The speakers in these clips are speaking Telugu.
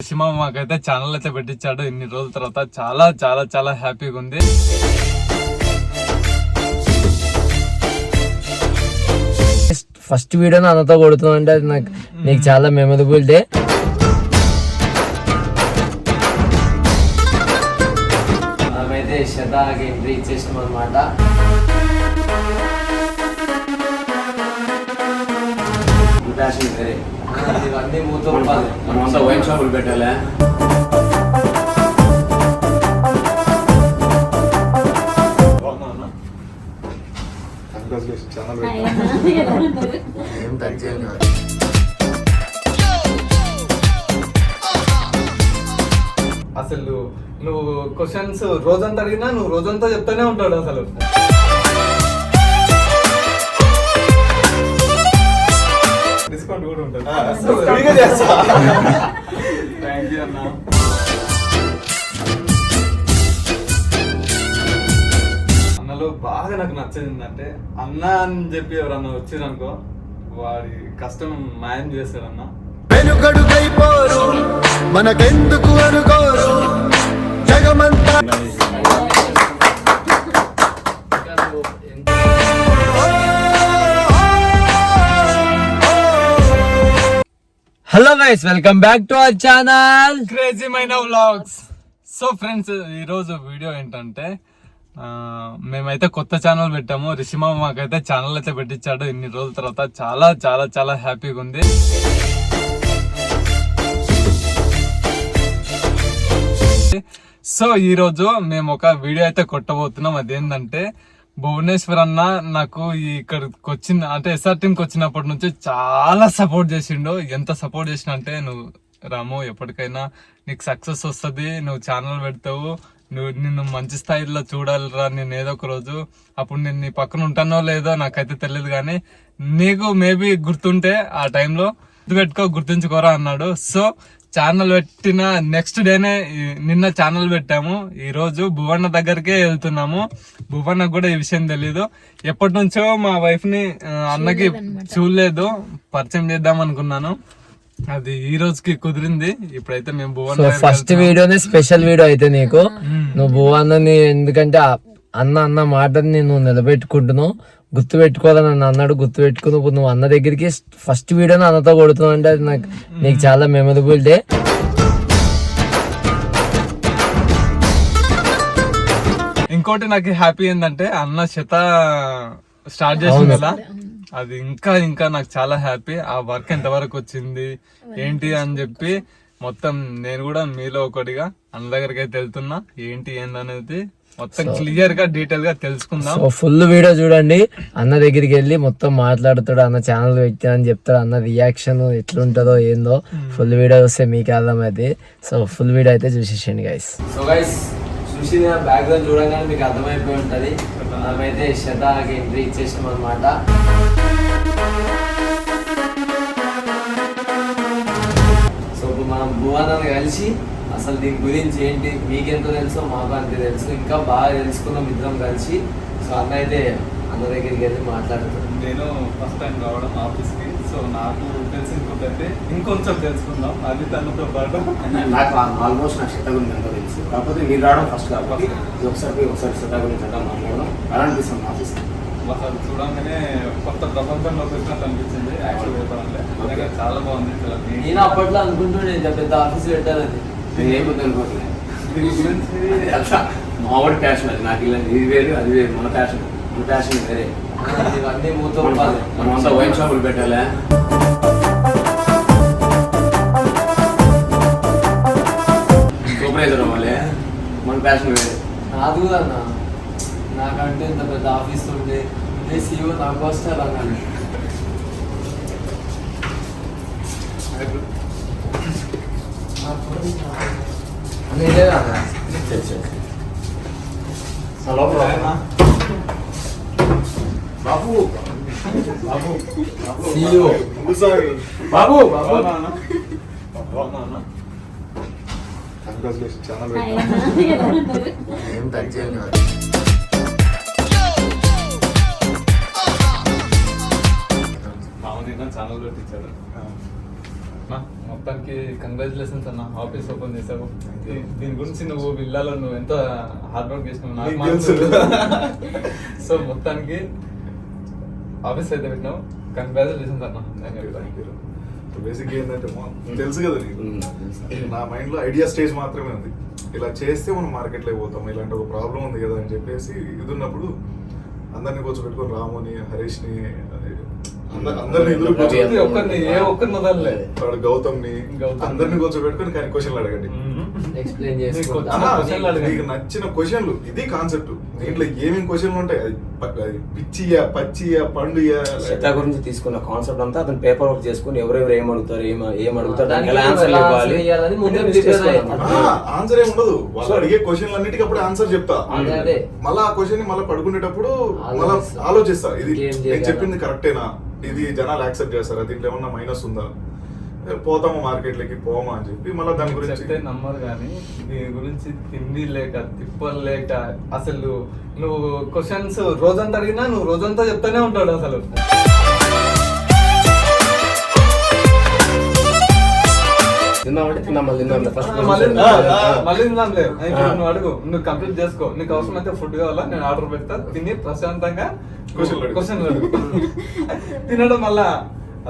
సినిమా మాకైతే ఛానల్ అయితే పెట్టించాడు. ఇన్ని రోజుల తర్వాత చాలా చాలా చాలా హ్యాపీగా ఉంది. ఫస్ట్ వీడియో అన్నతో కొడుతున్నా అంటే అది నాకు నీకు చాలా మెమరబుల్ డే మనమైతే శతాకి ఎంట్రీ ఇచ్చేసినాం అనమాట ఇవన్నీ మూతో మనమంతా వైన్ షాపులు పెట్టాలా. ఏం టచ్ చేయను. అసలు నువ్వు క్వశ్చన్స్ రోజంతా అడిగినా నువ్వు రోజంతా చెప్తానే ఉంటాడు అసలు. డిస్కౌంట్ కూడా ఉంటుంది. థ్యాంక్ యూ అన్న. అన్నలో బాగా నాకు నచ్చేది ఏంటంటే అన్న అని చెప్పి ఎవరన్నా వచ్చారనుకో వాడి కష్టం మాయం చేస్తాడన్న. వెనుకడుకైపోరు మనకెందుకు అనుకోరు? Hello guys welcome back to our channel crazy మైన వ్లాగ్స్ సో ఫ్రెండ్స్ ఈరోజు వీడియో ఏంటంటే మేమైతే కొత్త ఛానల్ పెట్టాము. రిషిమా మాకైతే ఛానల్ అయితే పెట్టించాడు. ఇన్ని రోజుల తర్వాత చాలా చాలా చాలా హ్యాపీగా ఉంది. సో ఈరోజు మేము ఒక వీడియో అయితే కొట్టబోతున్నాం. అదేంటంటే భువనేశ్వర్ అన్న నాకు ఇక్కడికి వచ్చిన అంటే ఎస్ఆర్ టీంకి వచ్చినప్పటి నుంచి చాలా సపోర్ట్ చేసిండు. ఎంత సపోర్ట్ చేసిన అంటే నువ్వు రాము ఎప్పటికైనా నీకు సక్సెస్ వస్తుంది నువ్వు ఛానల్ పెడతావు నువ్వు నిన్ను మంచి స్థాయిలో చూడాలిరా నేను ఏదో ఒక రోజు. అప్పుడు నేను నీ పక్కన ఉంటానో లేదో నాకైతే తెలియదు కానీ నీకు మేబీ గుర్తుంటే ఆ టైంలో గుర్తుపెట్టుకో గుర్తుంచుకోరా అన్నాడు. సో ఛానల్ పెట్టిన నెక్స్ట్ డేనే నిన్న ఛానల్ పెట్టాము. ఈ రోజు భువన్న దగ్గరికే వెళ్తున్నాము. భువన్నకు కూడా ఈ విషయం తెలీదు. ఎప్పటి నుంచో మా వైఫ్ని అన్నకి చూడలేదు. పరిచయం చేద్దాం అనుకున్నాను. అది ఈ రోజుకి కుదిరింది. ఇప్పుడైతే మేము భువన్ ఫస్ట్ వీడియోనే స్పెషల్ వీడియో అయితే నీకు. నువ్వు భూ అన్నని ఎందుకంటే అన్న అన్న మాటని నువ్వు నిలబెట్టుకుంటున్నావు. గుర్తు పెట్టుకోవాలని నన్ను అన్నాడు గుర్తు పెట్టుకుని ఇప్పుడు నువ్వు అన్న దగ్గరికి ఫస్ట్ వీడియోని అన్నతో కొడుతున్నావు అంటే అది నాకు నీకు చాలా మెమరబుల్ డే ఇంకోటి నాకు హ్యాపీ ఏంటంటే అన్న శత స్టార్ట్ చేసింది కదా. అది ఇంకా ఇంకా నాకు చాలా హ్యాపీ ఆ వర్క్ ఎంత వరకు వచ్చింది ఏంటి అని చెప్పి మొత్తం నేను కూడా మీలో ఒకటిగా అన్న దగ్గరికి అయితే వెళ్తున్నా. ఏంటి ఏందనేది మొత్తం క్లియర్గా డీటెయిల్గా తెలుసుకుందాం. సో ఫుల్ వీడియో చూడండి. అన్న దగ్గరికి వెళ్ళి మొత్తం మాట్లాడుతాడు. అన్న ఛానల్ వ్యక్తి అని చెప్తాడు. అన్న రియాక్షన్ ఎట్లుంటుందో ఏందో ఫుల్ వీడియో వస్తే మీకు అర్థమైంది సో ఫుల్ వీడియో అయితే చూసేసేయండి గైస్ సో గైస్ చూసి బ్యాక్గ్రౌండ్ చూడగానే మీకు అర్థమైపోయి ఉంటది. మనమైతే శతాకి ఎంట్రీ ఇచ్చేసాం అనమాట సో ఇప్పుడు మనం భువనాన్ని కలిసి అసలు దీని గురించి ఏంటి? మీకెంతో తెలుసో మాకు అంతే తెలుసు. ఇంకా బాగా తెలుసుకున్నాం ఇద్దరం కలిసి సో అన్న అయితే అన్న దగ్గరికి వెళ్ళి మాట్లాడుతాం నేను ఫస్ట్ టైం రావడం ఆఫీస్కి సో నాకు తెలిసి ఇంకొకటి ఇంకొంచెం తెలుసుకుందాం. అది తనతో పాటు నాకు ఆల్మోస్ట్ నాకు శత గురించి అంతా తెలుసు. కాకపోతే మీరు రావడం ఫస్ట్ కాబట్టి ఒకసారి ఒకసారి శత గురించి అంతా మాట్లాడడం అలా అనిపిస్తుంది ఆఫీస్ అసలు చూడంగానే కొత్త ప్రపంచంలో వచ్చినట్టు అనిపించింది. యాక్చువల్ చెప్పాలంటే. నిజంగా చాలా బాగుంది. నేను అప్పట్లో అనుకుంటుండే ఇంత పెద్ద ఆఫీస్ పెట్టాలని. నేను ఏం వద్దు అనుకోవట్లేదు దీని గురించి అది అట్లా మావాడి ప్యాషన్ అది. నాకు ఇలా ఇది వేరు అది వేరు. మన ప్యాషన్ మన ప్యాషన్ వేరే. ఇవన్నీ మూతో మనం- మనమంతా వైన్ షాపులు పెట్టాలా? సూపర్వైజర్ అవ్వాలి. మన ప్యాషన్ వేరే. నాది కూడా అన్న. నాకంటే ఇంత పెద్ద ఆఫీస్ ఉండే ఇదే సీఓ నాకు వస్తారు అన్నాడు. అన్న ఇదే బాబు బాబు బాబు బాగున్నా అన్న? ఏం టచ్ చేయండి ఛానల్ పెట్టించారు అన్నా, మొత్తానికి కంగ్రాచులేషన్స్ అన్న ఆఫీస్ ఓపెన్ చేసావు దీని గురించి నువ్వు విల్లాలో నువ్వు ఎంత హార్డ్ వర్క్ చేసినావు నాకు. సో మొత్తానికి ఆఫీస్ అయితే పెట్టినావు. కంగ్రాచులేషన్స్ అన్న బేసిక్ ఏంటంటే మా- తెలుసు కదా నీకు. నా మైండ్లో ఐడియా స్టేజ్ మాత్రమే ఉంది. ఇలా చేస్తే మనం మార్కెట్లో పోతాం ఇలాంటి ఒక ప్రాబ్లం ఉంది కదా అని చెప్పేసి ఇది ఉన్నప్పుడు అందరిని కూర్చోబెట్టుకొని రాముని హరీష్ని అందరిని ఒక్కరిని ఏ ఒక్కరిని వదలలే వాడు గౌతమ్ని. అందరిని కూర్చోబెట్టుకొని కానీ క్వశ్చన్లు అడగండి. ఎక్స్ప్లెయిన్ నచ్చిన క్వశ్చన్లు ఇది కాన్సెప్ట్ దీంట్లో ఏమేమి క్వశ్చన్లు ఉంటాయి? అది పిచ్చియా పచ్చియా పండుయా శ్రద్ధ గురించి తీసుకున్న కాన్సెప్ట్ అంతా అతను పేపర్ వర్క్ చేసుకుని ఎవరెవరు ఏం అడుగుతారు ఏం ఏం అడుగుతారు దానికి ఆన్సర్ ఇవ్వాలి. ఆన్సర్ ఏమి ఉండదు. వాళ్ళు అడిగే క్వశ్చన్లు అన్నిటికీ అప్పుడు ఆన్సర్ చెప్తా. మళ్ళీ ఆ క్వశ్చన్ మళ్ళీ పడుకునేటప్పుడు మళ్ళీ ఆలోచిస్తా. ఇది నేను? చెప్పింది కరెక్టేనా ఇది జనాలు యాక్సెప్ట్ చేస్తారా? దీంట్లో ఏమన్నా మైనస్ ఉందా? పోతామా మార్కెట్లకి? పోమా అని చెప్పి మళ్ళీ దాని గురించి నమ్మరు కానీ దీని గురించి తిండి లేక తిప్పలు లేక అసలు నువ్వు క్వశ్చన్స్ రోజంతా అడిగినా నువ్వు రోజంతా చెప్తానే ఉంటాడు అసలు. తిందామంటే తిందాం మళ్ళీ ఫస్ట్ మళ్ళీ నువ్వు అడుగు. నువ్వు కంప్లీట్ చేసుకో. నీకు అవసరమైతే ఫుడ్ కావాలా? నేను ఆర్డర్ పెడతా. తిని ప్రశాంతంగా అడుగు. అడుగు. తినడం మళ్ళా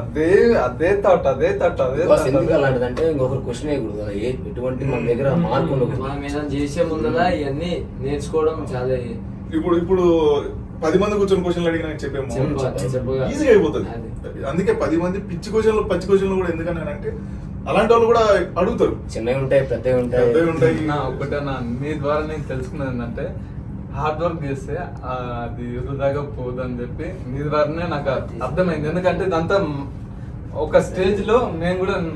అదే అదే థాట్ అదే థాట్ అదే. ఎందుకు అలాంటిదంటే ఇంకొకరు క్వశ్చన్ వేయకూడదు. కదా ఏ ఎటువంటి మన దగ్గర మార్క్ ఉండకూడదు. మనం ఏదైనా చేసే ముందర ఇవన్నీ నేర్చుకోవడం చాలా ఇప్పుడు ఇప్పుడు పది మంది కూర్చొని క్వశ్చన్లు అడిగినా చెప్పేమో. ఈజీగా అయిపోతుంది. అదే. అందుకే పది మంది పిచ్చి క్వశ్చన్లు పచ్చి క్వశ్చన్లు కూడా ఎందుకన్నానంటే అలాంటి వాళ్ళు కూడా అడుగుతారు. చిన్నవి ఉంటాయి పెద్దవి ఉంటాయి. పెద్దవి ఉంటాయి. నా ఒకటే నా మీ ద్వారా నేను తెలుసుకున్నది ఏంటంటే హార్డ్ వర్క్ చేస్తే అది వృధాగా పోదని చెప్పి మీ ద్వారానే నాకు అర్థమైంది. ఎందుకంటే ఇదంతా ఒక స్టేజ్లో మేము కూడా మ్,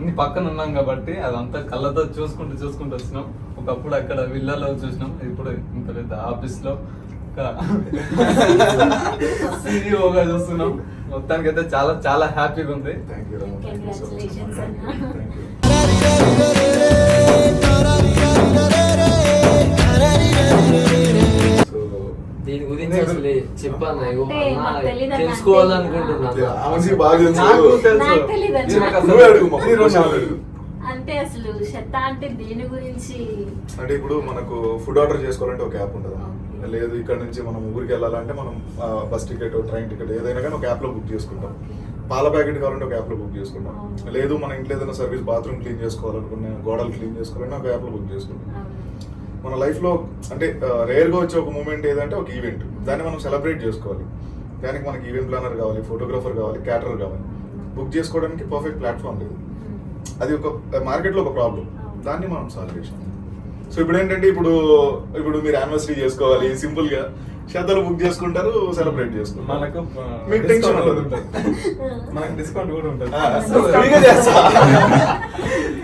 నీ పక్కన ఉన్నాం కాబట్టి అదంతా కళ్ళతో చూసుకుంటూ చూసుకుంటూ వచ్చినాం. ఒకప్పుడు అక్కడ విల్లాలో చూసినాం. ఇప్పుడు ఇంత పెద్ద ఆఫీస్లో సిఇఓగా చూస్తున్నాం. మొత్తానికి అయితే చాలా చాలా హ్యాపీగా ఉంది. దీని గురించి అసలు చెప్పాను. తెలుసుకోవాలనుకుంటున్నాను. అంటే అసలు శత అంటే దేని గురించి? అంటే ఇప్పుడు మనకు ఫుడ్ ఆర్డర్ చేసుకోవాలంటే ఒక యాప్ ఉంటుంది. లేదు ఇక్కడ నుంచి మనం ఊరికి వెళ్ళాలంటే మనం బస్ టికెట్ ట్రైన్ టికెట్ ఏదైనా కానీ ఒక యాప్లో బుక్ చేసుకుంటాం. పాల ప్యాకెట్ కావాలంటే ఒక యాప్లో బుక్ చేసుకుంటాం. లేదు మన ఇంట్లో ఏదైనా సర్వీస్ బాత్రూమ్ క్లీన్ చేసుకోవాలనుకున్నా గోడలు క్లీన్ చేసుకోవాలన్నా ఒక యాప్లో బుక్ చేసుకుంటాం. మన లైఫ్లో అంటే రేర్గా వచ్చే ఒక మూమెంట్ ఏదంటే ఒక ఈవెంట్. దాన్ని మనం సెలబ్రేట్ చేసుకోవాలి. దానికి మనకి ఈవెంట్ ప్లానర్ కావాలి ఫోటోగ్రాఫర్ కావాలి క్యాటరర్ కావాలి. బుక్ చేసుకోవడానికి పర్ఫెక్ట్ ప్లాట్ఫామ్ లేదు. అది ఒక మార్కెట్లో ఒక ప్రాబ్లం. దాన్ని మనం సాల్వ్ చేసాం. సో ఇప్పుడు ఏంటంటే ఇప్పుడు ఇప్పుడు మీరు యానివర్సరీ చేసుకోవాలి సింపుల్గా శ్రద్ధలు బుక్ చేసుకుంటారు సెలబ్రేట్ చేసుకుంటారు. మనకు మీకు టెన్షన్ ఉండదు. మనకు డిస్కౌంట్ కూడా ఉంటుంది.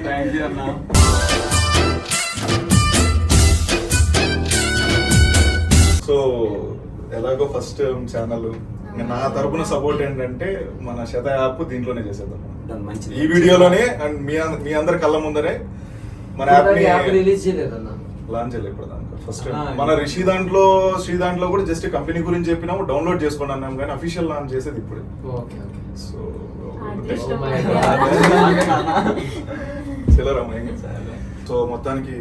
థ్యాంక్ యూ అన్న. సో ఎలాగో ఫస్ట్ ఛానల్ నా తరపున సపోర్ట్ ఏంటంటే మన శత యాప్ దీంట్లోనే చేసేద్దాం. ఈ వీడియోలోనే అండ్ మీ మీ అందరి కళ్ళ ముందరే మన యాప్ రిలీజ్ చేయలేదన్న. లాంచ్ చేయలేదు ఇప్పుడు దానికి ఫస్ట్ మన రిషి దాంట్లో శ్రీ దాంట్లో కూడా జస్ట్ కంపెనీ గురించి చెప్పినాము డౌన్లోడ్ చేసుకోండి అన్నాం కానీ అఫీషియల్ లాంచ్ చేసేది ఇప్పుడే. Okay okay. సో Oh అన్న. చిల్లరమ్మ సో మొత్తానికి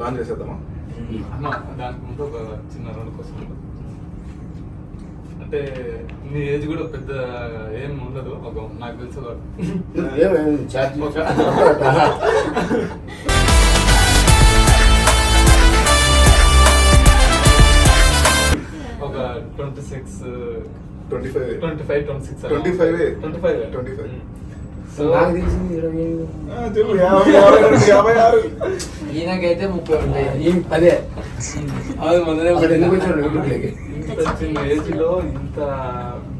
లాంచ్ చేసేద్దామా? అన్న దానికి ముందు ఒక చిన్న రెండు క్వశ్చన్ అంటే నీ ఏజ్ కూడా పెద్ద ఏం ఉండదు ఒక నాకు తెలుసు twenty six twenty five twenty five twenty six 25 twenty five 25. So నాకు తెలిసింది ఇరవై ఐదు. చెప్పు యాభై యాభై రెండు, యాభై ఆరు. ఈయనకైతే ముప్పై ఉంటాయి. అదే. అది మొదలే ఇంత చిన్న ఏజ్లో ఇంత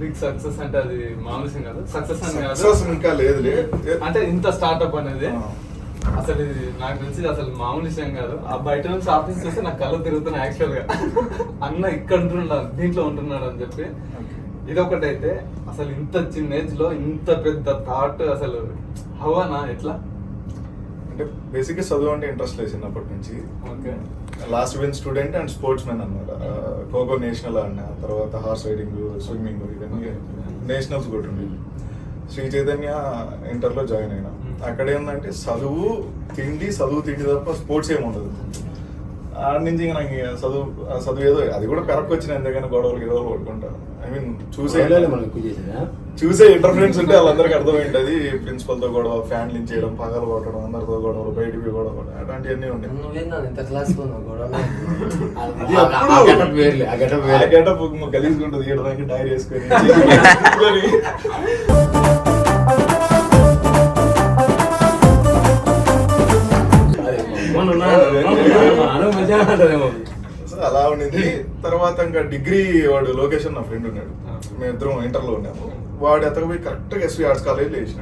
బిగ్ సక్సెస్ అంటే అది మామూలు కాదు. సక్సెస్ అని కాదు. ఇంకా లేదులే. అంటే ఇంత స్టార్ట్అప్ అనేది. అసలు ఇది నాకు తెలిసి అసలు మామూలు విషయం కాదు. ఆ బయట నుంచి ఆఫీస్ చూస్తే నాకు కళ్ళు తిరుగుతున్నాయి యాక్చువల్గా. అన్న ఇక్కడ ఉంటున్నాడు దీంట్లో ఉంటున్నాడు అని చెప్పి. ఇది ఒకటైతే అసలు ఇంత చిన్న ఏజ్లో ఇంత పెద్ద థాట్ అసలు హవానా ఎట్లా? అంటే బేసిక్గా చదువు అంటే ఇంట్రెస్ట్ లేదు చిన్నప్పటి నుంచి. Okay. Last win student and sportsmen అనమాట ఖోఖో నేషనల్ ఆడినా తర్వాత హార్స్ రైడింగ్ స్విమ్మింగ్ ఇవన్నీ నేషనల్స్ కూడా ఉండే శ్రీ చైతన్య ఇంటర్లో జాయిన్ అయినా. అక్కడ ఏంటంటే చదువు తిండి చదువు తిండి తప్ప స్పోర్ట్స్ ఏమి ఉండదు. ఆడ నుంచి ఇంకా నాకు ఇక చదువు చదువు ఏదో అది కూడా పెరక్కి వచ్చిన ఎందుకని గొడవలు గొడవలు పడుకుంటారు ఐ మీన్ చూసే మనం ఎక్కువ చేసేదా చూసే ఇంటర్ఫరెన్స్ ఉంటే వాళ్ళందరికీ అర్థమైంటది. ప్రిన్సిపల్తో గొడవ ఫ్యాన్ చేయడం పగలు కొట్టడం అందరితో గొడవలు బయటికి పోయి గొడవ అట్లాంటివన్నీ ఉంటాయి గెటప్ గలీజ్గా ఉంటుంది డైరీ వేసుకొని అలా ఉండింది. తర్వాత ఇంకా డిగ్రీ వాడు లోకేషన్ నా ఫ్రెండ్ ఉన్నాడు. మేమిద్దరం ఇంటర్లో ఉన్నాము. వాడు ఎతకపోయి కరెక్ట్గా ఎస్వి ఆర్ట్స్ కాలేజ్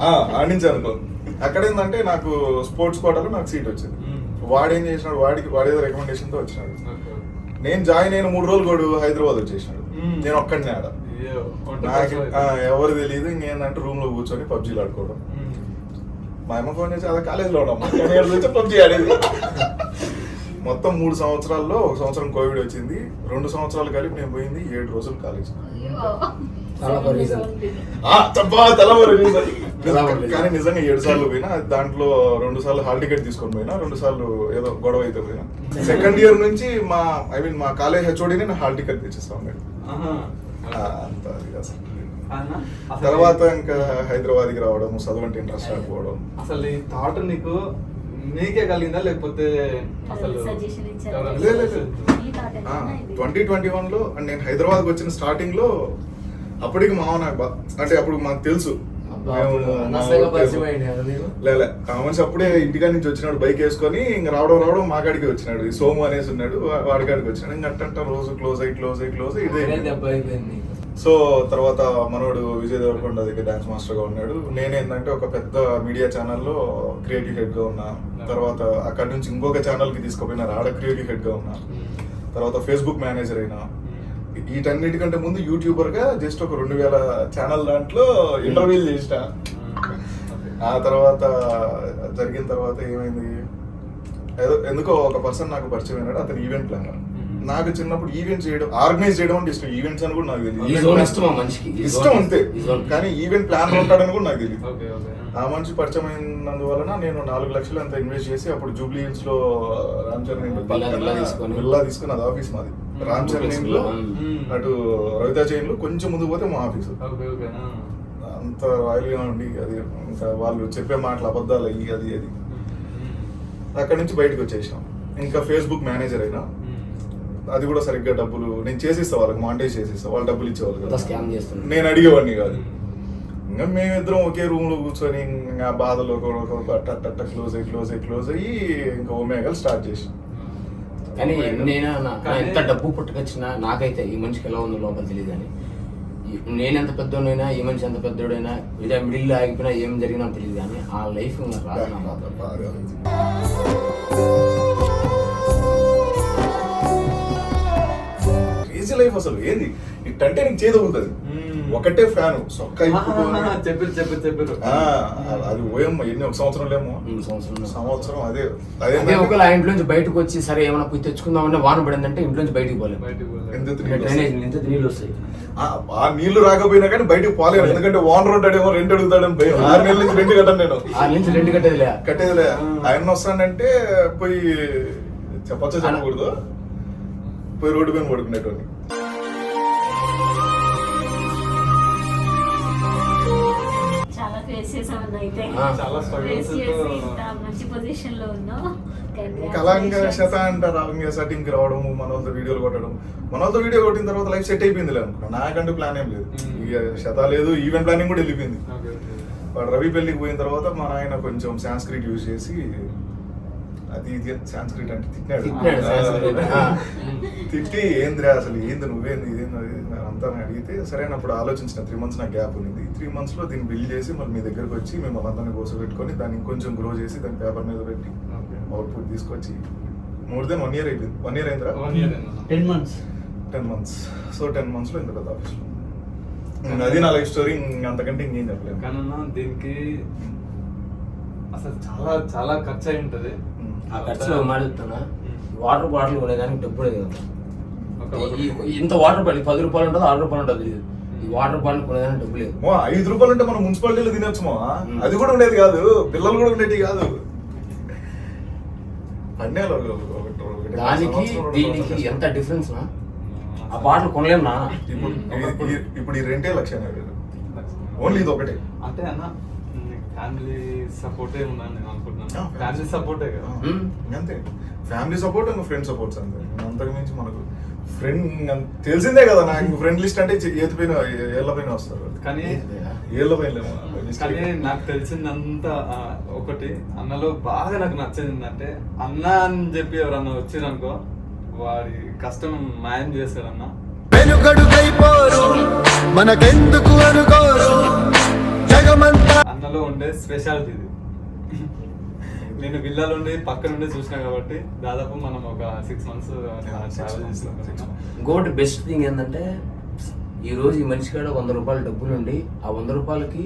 ఆ, ఆడించి అనుకో అక్కడ ఏంటంటే నాకు స్పోర్ట్స్ కోటాలో నాకు సీట్ వచ్చింది. వాడు ఏం చేసినాడు? వాడికి వాడేదో రికమెండేషన్తో వచ్చినాడు. నేను జాయిన్ అయిన మూడు రోజులు కూడా హైదరాబాద్ వచ్చేసినాడు. మ్మ్. నేను ఒక్కడిని ఆడ. నాకు ఎవరు తెలియదు ఇంకేందంటే రూమ్లో కూర్చొని పబ్జీలు ఆడుకోవడం. మా అమ్మ ఫోన్ చేసి అదే కాలేజీలో వచ్చి పబ్జీ ఆడేది మొత్తం మూడు సంవత్సరాల్లో ఒక సంవత్సరం కోవిడ్ వచ్చింది. రెండు సంవత్సరాలు కలిపి నేను పోయింది ఏడు రోజులు కాలేజ్. కానీ నిజంగా ఏడు సార్లు పోయినా దాంట్లో రెండు సార్లు హాల్ టికెట్ తీసుకొని పోయినా రెండు సార్లు ఏదో గొడవ అయితే పోయినా. సెకండ్ ఇయర్ నుంచి మా ఐ మీన్ మా కాలేజ్ హెచ్ఓడిని నా హాల్ టికెట్ తెచ్చిస్తా అంత అది అసలు. తర్వాత ఇంకా హైదరాబాద్కి రావడం చదవంటే ఇంట్రెస్ట్ రాకపోవడం అసలు ఈ థాట్ నీకు నీకే కలిగిందా? లేకపోతే అసలు? ట్వంటీ ట్వంటీ వన్లో నేను హైదరాబాద్ వచ్చిన స్టార్టింగ్లో అప్పటికి మావ నాకు అంటే అప్పుడు మాకు తెలుసు? లేలే మనిషి అప్పుడే ఇంటికాడ నుంచి వచ్చినాడు బైక్ వేసుకొని ఇంక రావడం రావడం మా కాడికి వచ్చినాడు. ఈ సోము అనేసి ఉన్నాడు వాడి కాడికి వచ్చినాడు. ఇంక అట్టంట రోజు క్లోజ్ అయ్యి క్లోజ్ అయ్యి క్లోజ్ అయ్యి ఇదే. సో తర్వాత మనోడు విజయ్ దేవరకొండ దగ్గర డాన్స్ మాస్టర్గా ఉన్నాడు. నేనేంటంటే ఒక పెద్ద మీడియా ఛానల్లో క్రియేటివ్ హెడ్గా ఉన్నా. తర్వాత అక్కడ నుంచి ఇంకొక ఛానల్కి తీసుకుపోయినారు ఆడ క్రియేటివ్ హెడ్గా ఉన్నా. తర్వాత ఫేస్బుక్ మేనేజర్ అయినా. వీటన్నిటికంటే ముందు యూట్యూబర్గా జస్ట్ ఒక రెండు వేల ఛానల్ దాంట్లో ఇంటర్వ్యూలు చేసిన. ఆ తర్వాత జరిగిన తర్వాత ఏమైంది? ఏదో ఎందుకో ఒక పర్సన్ నాకు పరిచయం అయినాడు. అతను ఈవెంట్ ప్లానర్. నాకు చిన్నప్పుడు ఈవెంట్ చేయడం ఆర్గనైజ్ చేయడం అంటే ఇష్టం. ఈవెంట్స్ అని కూడా నాకు జోన్ తెలియదు ఇష్టం జోన్ అంతే. జోన్. కానీ ఈవెంట్ ప్లానర్ ఉంటాడని కూడా నాకు తెలియదు. Okay okay. ఆ మనిషి పరిచయం అయినందువలన నేను నాలుగు లక్షలు అంత ఇన్వెస్ట్ చేసి అప్పుడు జూబ్లీ హిల్స్లో రామ్ చరణ్ విల్లా తీసుకొని. అది ఆఫీస్ మాది. రామ్ చరణ్ ఇంట్లో మ్మ్. అటు రవితా చైన్లో కొంచెం ముందు పోతే మా ఆఫీస్ ఓకే ఓకే అంత రాయల్గా ఉండి అది ఇంకా వాళ్ళు చెప్పే మాటలు అబద్ధాలు అయ్యి అది అది. అక్కడ నుంచి బయటకు వచ్చేసినాం. ఇంకా ఫేస్బుక్ మేనేజర్ అయినా. అది కూడా సరిగ్గా డబ్బులు నేను చేసిస్తా వాళ్ళకి మాంటేజ్ చేసిస్తా వాళ్ళు డబ్బులు ఇచ్చేవాళ్ళు అంతా కదా స్కామ్ చేస్తున్నారు. నేను అడిగేవాడిని కాదు. ఇంకా మేమిద్దరం ఒకే రూమ్లో కూర్చొని ఇంకా బాధలో టట్ట క్లోజ్ అయ్యి క్లోజ్ అయ్యి క్లోజ్ అయ్యి ఇంకా ఒమేగల్ స్టార్ట్ చేసాం. కానీ నేను ఎంత డబ్బు పుట్టుకొచ్చినా నాకైతే ఈ మనిషికి ఎలా ఉందో లోపల తెలియదు కానీ ఈ- నేను ఎంత పెద్దోడైనా ఈ మనిషి ఎంత పెద్దోడైనా ఇదే మిడిల్ ఆగిపోయినా ఏం జరిగినా తెలియదు కానీ ఆ లైఫ్ రాదు ఈజీ లైఫ్ అసలు. ఏంది? ఇట్టంటే నీకు చేదవుతుంది ఒకటే ఫ్యాన్. సొక్క చెప్పారు చెప్పారు చెప్పారు. ఆ, అది ఓయమ్మ ఎన్ని ఒక సంవత్సరం లేమో? మూడు సంవత్సరాలు. సంవత్సరం అదే. అదే ఒకవేళ ఆ ఇంట్లో నుంచి బయటకు వచ్చి సరే ఏమైనా పోయి తెచ్చుకుందామంటే వాన పడిందంటే ఇంట్లో నుంచి బయటికి పోలేము బయటికి పోలే. ఎంత నీళ్ళు వస్తాయి? ఆ ఆ నీళ్ళు రాకపోయినా కానీ బయటకు పోలేను. ఎందుకంటే ఓనర్ ఉంటాడేమో రెంట్ అడుగుతాడని భయం. ఆరు నెలల నుంచి రెంట్ కట్టాను నేను. ఆ నుంచి రెండు కట్టేదిలే. కట్టేదిలే. ఆయన వస్తానంటే పోయి చెప్పచ్చా చెప్పకూడదు? పోయి రోడ్డు మీద పడుకునేటోని చేసామన్న అయితే మంచి పొజిషన్లో శత అంటారు ఇంకా సెట్టింగ్కి రావడం మన వాళ్ళతో వీడియోలు కొట్టడం. మన వాళ్ళతో వీడియో కొట్టిన తర్వాత లైఫ్ సెట్ అయిపోయింది అనుకున్నా నాకంటూ ప్లాన్ ఏం లేదు. ఇక శత లేదు ఈవెంట్ ప్లానింగ్ కూడా వెళ్ళిపోయింది. వాడు రవి పెళ్ళికి పోయిన తర్వాత మా నాయన కొంచెం సాంస్క్రిట్ యూజ్ చేసి అది ఇది సాంస్క్రిట్ అంటే తిట్టాడు. తిట్టి ఏంద్రా అసలు ఏంది నువ్వేంది ఇదేంది అంతా అని అడిగితే సరే అప్పుడు ఆలోచించిన త్రీ మంత్స్ నాకు గ్యాప్ ఉంది త్రీ మంత్స్లో దీన్ని బిల్డ్ చేసి మళ్ళీ మీ దగ్గరకు వచ్చి మేము అందరిని కోసం పెట్టుకొని దాన్ని ఇంకొంచెం గ్రో చేసి దాన్ని పేపర్ మీద పెట్టి అవుట్పుట్ తీసుకొచ్చి మోర్ దెన్ వన్ ఇయర్ అయిపోయింది. వన్ ఇయర్ అయిందిరా? Ten months ten months so ten మంత్స్లో ఇంత పెద్ద ఆఫీస్ అది నా లైఫ్ స్టోరీ అంతకంటే ఇంకేం చెప్పలేను. కానీ దీనికి అసలు చాలా చాలా ఖర్చు అయి ఉంటది. ఆ ఖర్చులో మాడుతున్నా వాటర్ బాటిల్ కొనేదానికి డబ్బు లేదు కదా. ఇంత వాటర్ బాటిల్ పది రూపాయలు ఉంటుంది ఆరు రూపాయలు ఉంటుంది తెలియదు. ఈ వాటర్ బాటిల్ కొనేదానికి డబ్బు లేదు. మా ఐదు రూపాయలు అంటే మనం మున్సిపాలిటీలో తినొచ్చు మా అది కూడా ఉండేది కాదు. పిల్లలు కూడా ఉండేది కాదు. దానికి దీనికి ఎంత డిఫరెన్స్ నా? ఆ బాటిల్ కొనలేము నా? ఇప్పుడు ఈ- ఇప్పుడు ఈ రెంటే లక్ష ఓన్లీ ఇది ఒకటే. అంటే అన్న ఫ్యామిలీ సపోర్టే ఉన్నాను నేను అనుకుంటున్నాను. ఫ్యామిలీ సపోర్టే కదా. అంతే. ఫ్యామిలీ సపోర్ట్ ఇంకా ఫ్రెండ్ సపోర్ట్స్ అంతే. అంతకు మించి మనకు ఫ్రెండ్ తెలిసిందే కదా నాకు. ఫ్రెండ్ లిస్ట్ అంటే ఏది పైన ఏళ్ళ పైన వస్తారు. కానీ ఏళ్ళ పైన. కానీ నాకు తెలిసిందంత ఒకటి. అన్నలో బాగా నాకు నచ్చింది ఏంటంటే అన్న అని చెప్పి ఎవరన్నా వచ్చిరనుకో వాడి కష్టం మాయం చేస్తాడన్న. వెనుకడుకైపోరు మనకెందుకు అనుకోరు? జగమంతా అన్నలో ఉండే స్పెషాలిటీ ఇది. నేను విల్లాలో ఉండి పక్కన ఉండి చూసినా కాబట్టి దాదాపు మనం ఒక సిక్స్ మంత్స్ ఇంకోటి బెస్ట్ థింగ్ ఏంటంటే ఈ రోజు ఈ మనిషి కాడ వంద రూపాయలు డబ్బులు ఉండి ఆ వంద రూపాయలకి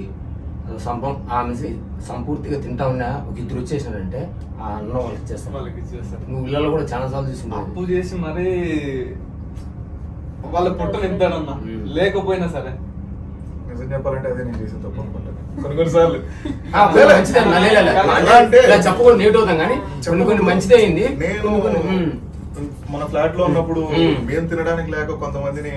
సంపం ఆ మనిషి సంపూర్తిగా తింటా ఉన్నా ఒక ఇద్దరు వచ్చేసినారంటే ఆ అన్నం వాళ్ళకి ఇచ్చేస్తాను వాళ్ళకి ఇచ్చేస్తారు. నువ్వు ఇళ్ళలో కూడా చాలా సార్లు చూసింటావు. అప్పు చేసి మరీ వాళ్ళ పొట్ట నింపాడన్న మ్మ్. లేకపోయినా సరే. నిజం చెప్పాలంటే అదే నేను చేసిన తప్పు అనుకుంటాను. కొన్ని కొన్ని సార్లు. ఆ, మంచిదే అన్న, లే, లే, లే. ఎలా అంటే ఇలా చెప్పకుండా నేట్ అవుతాం కానీ కొన్ని కొన్ని మంచిదే అయింది. నేను. మన ఫ్లాట్లో ఉన్నప్పుడు మ్మ్. తినడానికి లేక కొంతమందిని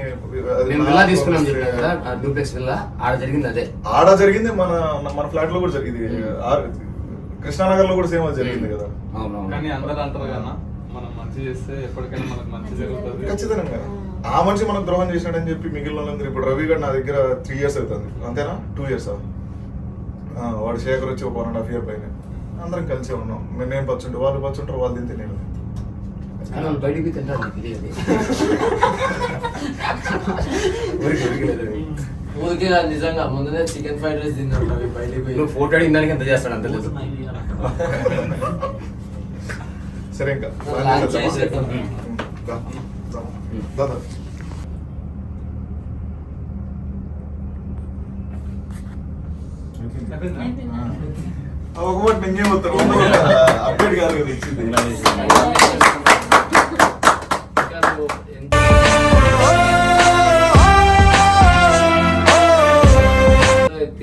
విల్లా తీసుకున్నాం చెప్పినా కదా ఆ డూప్లెక్స్ విల్లా ఆడ జరిగింది అదే. ఆడ జరిగింది మన మన ఫ్లాట్లో కూడా జరిగింది. ఆర్- కృష్ణానగర్లో కూడా సేమ్ అది జరిగింది కదా. కానీ అందరూ అంటారు కదా మనం మంచి చేస్తే ఎప్పటికైనా మనకు మంచి జరుగుతుంది. ఖచ్చితంగా. ఆ మనిషి మనకు ద్రోహం చేసినాడని చెప్పి మిగిలిన వాళ్ళందరూ ఇప్పుడు రవి గారు నా దగ్గర త్రీ ఇయర్స్ అవుతుంది. అంతేనా? టూ ఇయర్స్ వాడు శేఖర్ వచ్చి ఒక వన్ అండ్ హాఫ్ ఇయర్ పైన. అందరం కలిసే ఉన్నాం. మేము నేను పచ్చుంటే వాళ్ళు పచ్చుంటారు వాళ్ళు తింటే నేను బయటికి తింటారు ఊరికి నిజంగా. ముందునే చికెన్ ఫ్రైడ్ రైస్ తిన్నాడు అవి బయటికి పోయి. నువ్వు ఫోటో అడిగిన దానికి ఎంత చేస్తాడు అంత లేదు. సరే ఇంకా లాంచ్ చేసేద్దాం. దా, దా, దా, దా. ఆ, ఒక మాట నింగే పోతారు అప్డేట్ కాదు కదా ఇచ్చింది.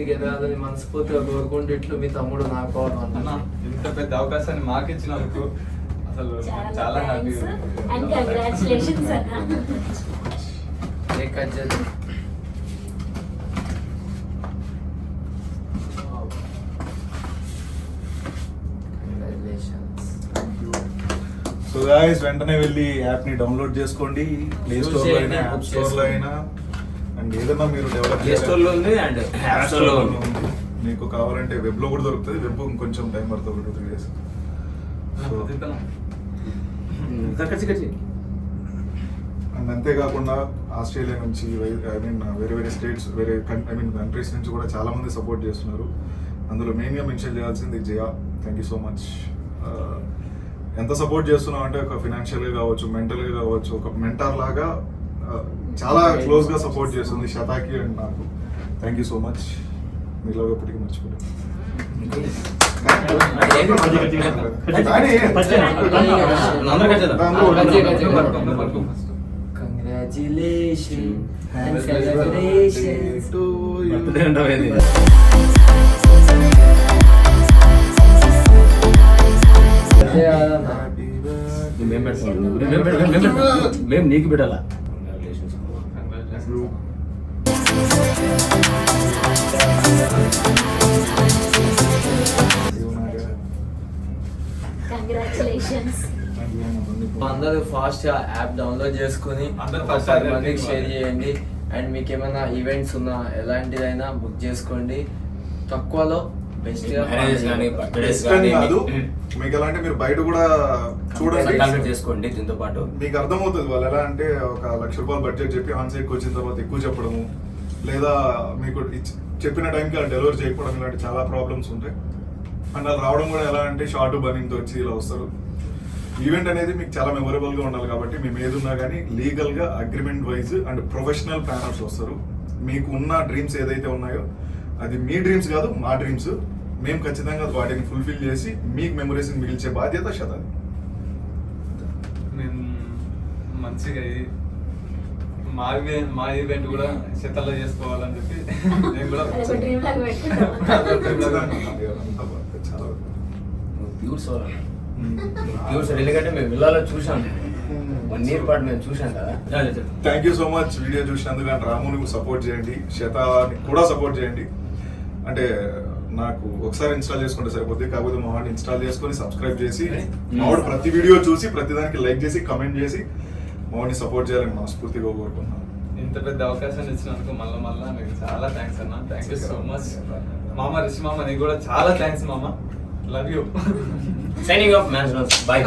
ఎదగాలని మనస్ఫూర్తిగా కోరుకుంటూ ఇట్లు మీ తమ్ముడు నాకు అన్న ఇంత పెద్ద అవకాశాన్ని మాకు ఇచ్చినందుకు అసలు చాలా హ్యాపీగా అండ్ కంగ్రాచులేషన్స్ అన్న కట్ చేద్దాం Congratulations. సో గాయస్ వెంటనే వెళ్ళి యాప్ని డౌన్లోడ్ చేసుకోండి. ప్లే స్టోర్లో అయినా యాప్ స్టోర్లో. అయినా. అండ్ ఏదైనా మీరు డెవలప్ ప్లే స్టోర్లో ఉంది అండ్ యాప్ స్టోర్లో ఉంది. మీకు కావాలంటే వెబ్లో కూడా దొరుకుతుంది. వెబ్ ఇంకొంచెం టైం పడుతుంది టూ త్రీ డేస్ అండ్ అంతేకాకుండా ఆస్ట్రేలియా నుంచి ఐ మీన్ వేరే వేరే స్టేట్స్ వేరే ఐ మీన్ కంట్రీస్ నుంచి కూడా చాలా మంది సపోర్ట్ చేస్తున్నారు. అందులో మెయిన్గా మెన్షన్ చేయాల్సింది Jaya. Thank you so much ఎంత సపోర్ట్ చేస్తున్నాం అంటే ఒక ఫినాన్షియల్గా కావచ్చు మెంటల్గా కావచ్చు ఒక మెంటార్ లాగా చాలా క్లోజ్గా సపోర్ట్ చేస్తుంది శతాకి అండ్ నాకు. థ్యాంక్ యూ సో మచ్ మీలో ఎప్పటికీ మర్చిపోలేదు కానీ మేము నీకు పెట్టాలా అందరూ ఫాస్ట్గా యాప్ డౌన్లోడ్ చేసుకుని మందికి. షేర్ చేయండి అండ్ మీకు ఏమైనా ఈవెంట్స్ ఉన్నా ఎలాంటిదైనా బుక్ చేసుకోండి తక్కువలో కానీ బర్త్డేస్ కానీ కాదు. మీకు ఎలా అంటే మీరు బయట కూడా చూడండి. చేసుకోండి దీంతో పాటు. మీకు అర్థమవుతుంది వాళ్ళు ఎలా అంటే ఒక లక్ష రూపాయలు బడ్జెట్ చెప్పి ఆన్ సైట్కి వచ్చిన తర్వాత ఎక్కువ చెప్పడము లేదా మీకు చెప్పిన టైంకి వాళ్ళు డెలివరీ చేయకపోవడం ఇలాంటి చాలా ప్రాబ్లమ్స్ ఉంటాయి. అండ్ వాళ్ళు రావడం కూడా ఎలా అంటే షార్ట్ బర్నింగ్తో వచ్చి ఇలా వస్తారు. ఈవెంట్ అనేది మీకు చాలా మెమొరబుల్గా ఉండాలి కాబట్టి మేము ఏదున్నా కానీ లీగల్గా agreement wise and professional planners వస్తారు. మీకు ఉన్న డ్రీమ్స్ ఏదైతే ఉన్నాయో అది మీ డ్రీమ్స్ కాదు మా డ్రీమ్స్ మేము ఖచ్చితంగా వాటిని ఫుల్ఫిల్ చేసి మీకు మెమరీస్ మిగిల్చే బాధ్యత శతాది నేను మంచిగా మా ఈవెంట్ మా ఈవెంట్ కూడా శతల్లో చేసుకోవాలని చెప్పి నేను కూడా ప్యూర్ సోల్ ప్యూర్ సోల్ ఎందుకంటే మేము విల్లాలో చూసాం వన్ ఇయర్ పాటు మేము చూసాం కదా. Thank you so much video చూసినందుకు రాముని సపోర్ట్ చేయండి. శతాన్ని కూడా సపోర్ట్ చేయండి. అంటే నాకు ఒకసారి ఇన్స్టాల్ చేసుకుంటే సరిపోతుంది కాకపోతే మా వాడిని ఇన్స్టాల్ చేసుకొని సబ్స్క్రైబ్ చేసి మా వాడు ప్రతి వీడియో చూసి ప్రతి దానికి లైక్ చేసి కమెంట్ చేసి మా వాడిని సపోర్ట్ చేయాలని మనస్ఫూర్తిగా కోరుకుంటున్నాను. ఇంత పెద్ద అవకాశాన్ని ఇచ్చినందుకు మళ్ళా మళ్ళా మీకు చాలా థ్యాంక్స్ అన్న. థ్యాంక్ యూ సో మచ్ మామ రిషి మామ నీకు కూడా చాలా థ్యాంక్స్ మామ. Love you signing off match bye